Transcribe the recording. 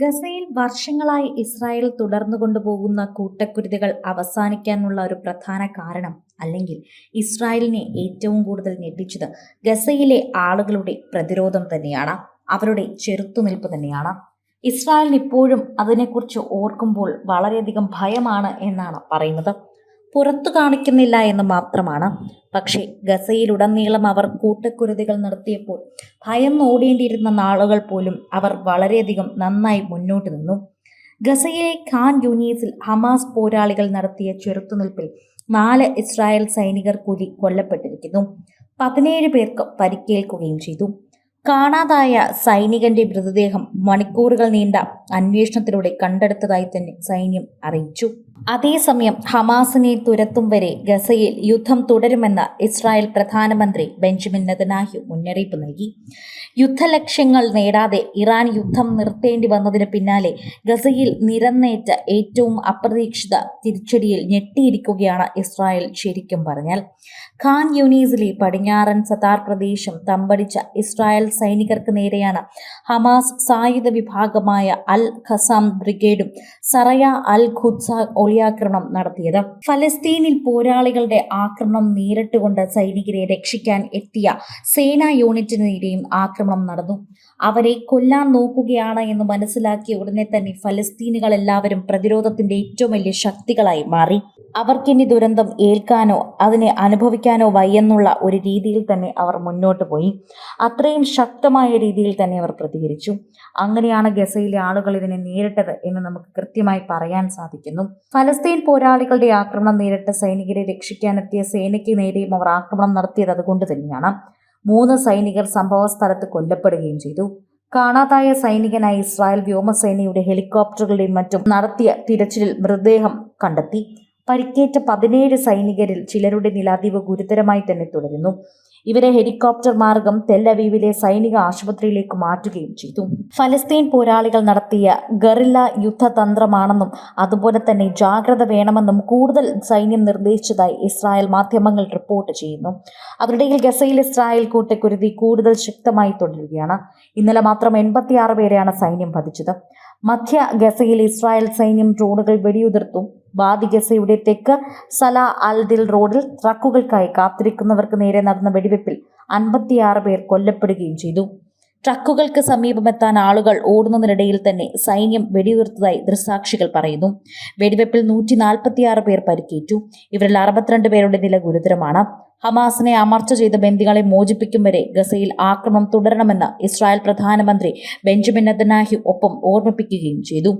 ഗസയിൽ വർഷങ്ങളായി ഇസ്രായേൽ തുടർന്നു കൊണ്ടുപോകുന്ന കൂട്ടക്കുരുതികൾ അവസാനിക്കാനുള്ള ഒരു പ്രധാന കാരണം അല്ലെങ്കിൽ ഇസ്രായേലിനെ ഏറ്റവും കൂടുതൽ ഞെട്ടിച്ചത് ഗസയിലെ ആളുകളുടെ പ്രതിരോധം തന്നെയാണ്. അവരുടെ ചെറുത്തുനിൽപ്പ് തന്നെയാണ്. ഇസ്രായേലിന് ഇപ്പോഴും അതിനെക്കുറിച്ച് ഓർക്കുമ്പോൾ വളരെയധികം ഭയമാണ് എന്നാണ് പറയുന്നത്. പുറത്തു കാണിക്കുന്നില്ല എന്ന് മാത്രമാണ്. പക്ഷേ ഗസയിലുടനീളം അവർ കൂട്ടക്കുരുതികൾ നടത്തിയപ്പോൾ ഭയന്നോടേണ്ടിയിരുന്ന നാളുകൾ പോലും അവർ വളരെയധികം നന്നായി മുന്നോട്ട് നിന്നു. ഗസയിലെ ഖാൻ യൂണിയസിൽ ഹമാസ് പോരാളികൾ നടത്തിയ ചെറുത്തുനിൽപ്പിൽ നാല് ഇസ്രായേൽ സൈനികർ കൂടി കൊല്ലപ്പെട്ടിരിക്കുന്നു. പതിനേഴ് പേർക്ക് പരിക്കേൽക്കുകയും ചെയ്തു. കാണാതായ സൈനികന്റെ മൃതദേഹം മണിക്കൂറുകൾ നീണ്ട അന്വേഷണത്തിലൂടെ കണ്ടെടുത്തതായി തന്നെ സൈന്യം അറിയിച്ചു. അതേസമയം ഹമാസിനെ തുരത്തും വരെ ഗസയിൽ യുദ്ധം തുടരുമെന്ന് ഇസ്രായേൽ പ്രധാനമന്ത്രി ബെഞ്ചമിൻ നെതനാഹ്യു മുന്നറിയിപ്പ് നൽകി. യുദ്ധലക്ഷ്യങ്ങൾ നേടാതെ ഇറാൻ യുദ്ധം നിർത്തേണ്ടി വന്നതിന് പിന്നാലെ ഗസയിൽ നിരന്നേറ്റ ഏറ്റവും അപ്രതീക്ഷിത തിരിച്ചടിയിൽ ഞെട്ടിയിരിക്കുകയാണ് ഇസ്രായേൽ ശരിക്കും പറഞ്ഞാൽ. ഖാൻ യൂണീസിലെ പടിഞ്ഞാറൻ സതാർ പ്രദേശം തമ്പടിച്ച ഇസ്രായേൽ സൈനികർക്ക് നേരെയാണ് ഹമാസ് സായുധ വിഭാഗമായ അൽ ഖസാം ബ്രിഗേഡും സറയ അൽ ഖുദ്സ ഒളിയാക്രമണം നടത്തിയത്. ഫലസ്തീനിൽ പോരാളികളുടെ ആക്രമണം നേരിട്ടുകൊണ്ട് സൈനികരെ രക്ഷിക്കാൻ എത്തിയ സേനാ യൂണിറ്റിന് നേരെയും ആക്രമണം നടന്നു. അവരെ കൊല്ലാൻ നോക്കുകയാണ് എന്ന് മനസ്സിലാക്കിയ ഉടനെ തന്നെ ഫലസ്തീനുകൾ എല്ലാവരും പ്രതിരോധത്തിന്റെ ഏറ്റവും വലിയ ശക്തികളായി മാറി. അവർക്കിനി ദുരന്തം ഏൽക്കാനോ അതിനെ അനുഭവിക്കാനോ വയ്യെന്നുള്ള ഒരു രീതിയിൽ തന്നെ അവർ മുന്നോട്ട് പോയി. അത്രയും ശക്തമായ രീതിയിൽ തന്നെ അവർ പ്രതികരിച്ചു. അങ്ങനെയാണ് ഗസയിലെ ആളുകൾ ഇതിനെ നേരിട്ടത് എന്ന് നമുക്ക് കൃത്യമായി പറയാൻ സാധിക്കുന്നു. ഫലസ്തീൻ പോരാളികളുടെ ആക്രമണം നേരിട്ട സൈനികരെ രക്ഷിക്കാനെത്തിയ സേനയ്ക്ക് നേരെയും അവർ ആക്രമണം നടത്തിയത് അതുകൊണ്ട് തന്നെയാണ്. മൂന്ന് സൈനികർ സംഭവ സ്ഥലത്ത് കൊല്ലപ്പെടുകയും ചെയ്തു. കാണാതായ സൈനികനായി ഇസ്രായേൽ വ്യോമസേനയുടെ ഹെലികോപ്റ്ററുകളുടെയും മറ്റും നടത്തിയ തിരച്ചിലിൽ മൃതദേഹം കണ്ടെത്തി. പരിക്കേറ്റ പതിനേഴ് സൈനികരിൽ ചിലരുടെ നില അതീവ ഗുരുതരമായി തന്നെ തുടരുന്നു. ഇവരെ ഹെലികോപ്റ്റർ മാർഗം തെല്ലവീവിലെ സൈനിക ആശുപത്രിയിലേക്ക് മാറ്റുകയും ചെയ്തു. ഫലസ്തീൻ പോരാളികൾ നടത്തിയ ഗറില്ല യുദ്ധതന്ത്രമാണെന്നും അതുപോലെ തന്നെ ജാഗ്രത വേണമെന്നും കൂടുതൽ സൈന്യം നിർദ്ദേശിച്ചതായി ഇസ്രായേൽ മാധ്യമങ്ങൾ റിപ്പോർട്ട് ചെയ്യുന്നു. അതിനിടയിൽ ഗസയിൽ ഇസ്രായേൽ കൂട്ടക്കുരുതി കൂടുതൽ ശക്തമായി തുടരുകയാണ്. ഇന്നലെ മാത്രം എൺപത്തിയാറ് പേരെയാണ് സൈന്യം വധിച്ചത്. മധ്യ ഗസയിൽ ഇസ്രായേൽ സൈന്യം ഡ്രോണുകൾ വെടിയുതിർത്തു. ബാദി ഗസയുടെ തെക്ക് സല അൽദിൽ റോഡിൽ ട്രക്കുകൾക്കായി കാത്തിരിക്കുന്നവർക്ക് നേരെ നടന്ന വെടിവെപ്പിൽ അൻപത്തിയാറ് പേർ കൊല്ലപ്പെടുകയും ചെയ്തു. ട്രക്കുകൾക്ക് സമീപമെത്താൻ ആളുകൾ ഓടുന്നതിനിടയിൽ തന്നെ സൈന്യം വെടിയുതിർത്തതായി ദൃസാക്ഷികൾ പറയുന്നു. വെടിവെപ്പിൽ നൂറ്റി നാൽപ്പത്തിയാറ് പേർ പരിക്കേറ്റു. ഇവരിൽ അറുപത്തിരണ്ട് പേരുടെ നില ഗുരുതരമാണ്. ഹമാസിനെ അമർച്ച ചെയ്ത ബന്ദികളെ മോചിപ്പിക്കും വരെ ഗസയിൽ ആക്രമണം തുടരണമെന്ന് ഇസ്രായേൽ പ്രധാനമന്ത്രി ബെഞ്ചമിൻ നെതന്യാഹു ഒപ്പം ഓർമ്മിപ്പിക്കുകയും ചെയ്തു.